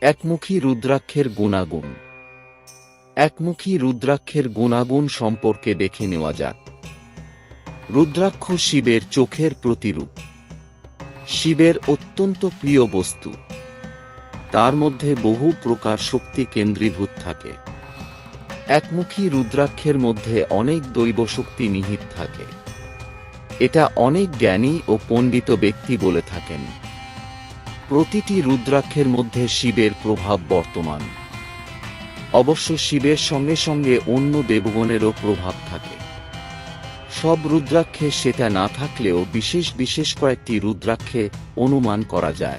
একমুখী রুদ্রাক্ষের গুণাগুণ। একমুখী রুদ্রাক্ষের গুণাগুণ সম্পর্কে দেখে নেওয়া যাক। রুদ্রাক্ষ শিবের চোখের প্রতিরূপ। শিবের অত্যন্ত প্রিয় বস্তু। তার মধ্যে বহু প্রকার শক্তি কেন্দ্রীভূত থাকে। একমুখী রুদ্রাক্ষের মধ্যে অনেক দৈব শক্তি নিহিত থাকে। এটা অনেক জ্ঞানী ও পণ্ডিত ব্যক্তি বলে থাকেন। প্রতিটি রুদ্রাক্ষের মধ্যে শিবের প্রভাব বর্তমান। অবশ্য শিবের সঙ্গে সঙ্গে অন্য দেবগণেরও প্রভাব থাকে। সব রুদ্রাক্ষে সেটা না থাকলেও বিশেষ বিশেষ কয়েকটি রুদ্রাক্ষে অনুমান করা যায়।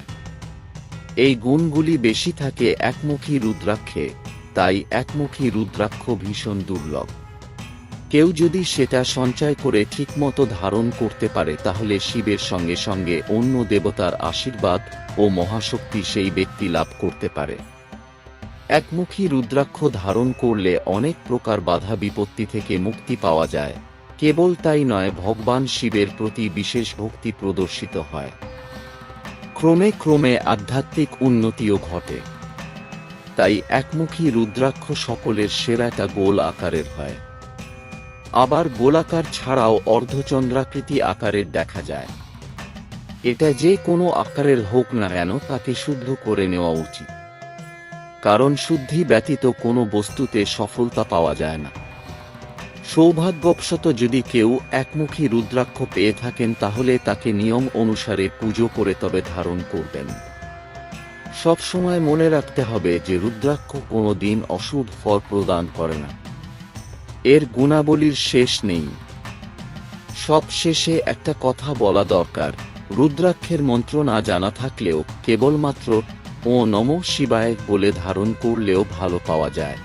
এই গুণগুলি বেশি থাকে একমুখী রুদ্রাক্ষে, তাই একমুখী রুদ্রাক্ষ ভীষণ দুর্লভ। কেউ যদি সেটা সঞ্চয় করে ঠিকমতো ধারণ করতে পারে, তাহলে শিবের সঙ্গে সঙ্গে অন্য দেবতার আশীর্বাদ ও মহাশক্তি সেই ব্যক্তি লাভ করতে পারে। একমুখী রুদ্রাক্ষ ধারণ করলে অনেক প্রকার বাধা বিপত্তি থেকে মুক্তি পাওয়া যায়। কেবল তাই নয়, ভগবান শিবের প্রতি বিশেষ ভক্তি প্রদর্শিত হয়। ক্রমে ক্রমে আধ্যাত্মিক উন্নতিও ঘটে। তাই একমুখী রুদ্রাক্ষ সকলের সেরাটা গোল আকারের হয়। আবার গোলাকার ছাড়াও অর্ধচন্দ্রাকৃতি আকারের দেখা যায়। এটা যে কোনো আকারের হোক না কেন তাকে শুদ্ধ করে নেওয়া উচিত। কারণ শুদ্ধি ব্যতীত কোনো বস্তুতে সফলতা পাওয়া যায় না। সৌভাগ্যবশত যদি কেউ একমুখী রুদ্রাক্ষ পেয়ে থাকেন তাহলে তাকে নিয়ম অনুসারে পুজো করে তবে ধারণ করবেন। সব সময় মনে রাখতে হবে যে রুদ্রাক্ষ কোনো দিন অশুভ ফল প্রদান করে না। এর গুণাবলীর শেষ নেই। সব শেষে একটা কথা বলা দরকার। রুদ্রাক্ষের মন্ত্র না জানা থাকলেও কেবলমাত্র ও নম শিবায় বলে ধারণ করলেও ভালো পাওয়া যায়।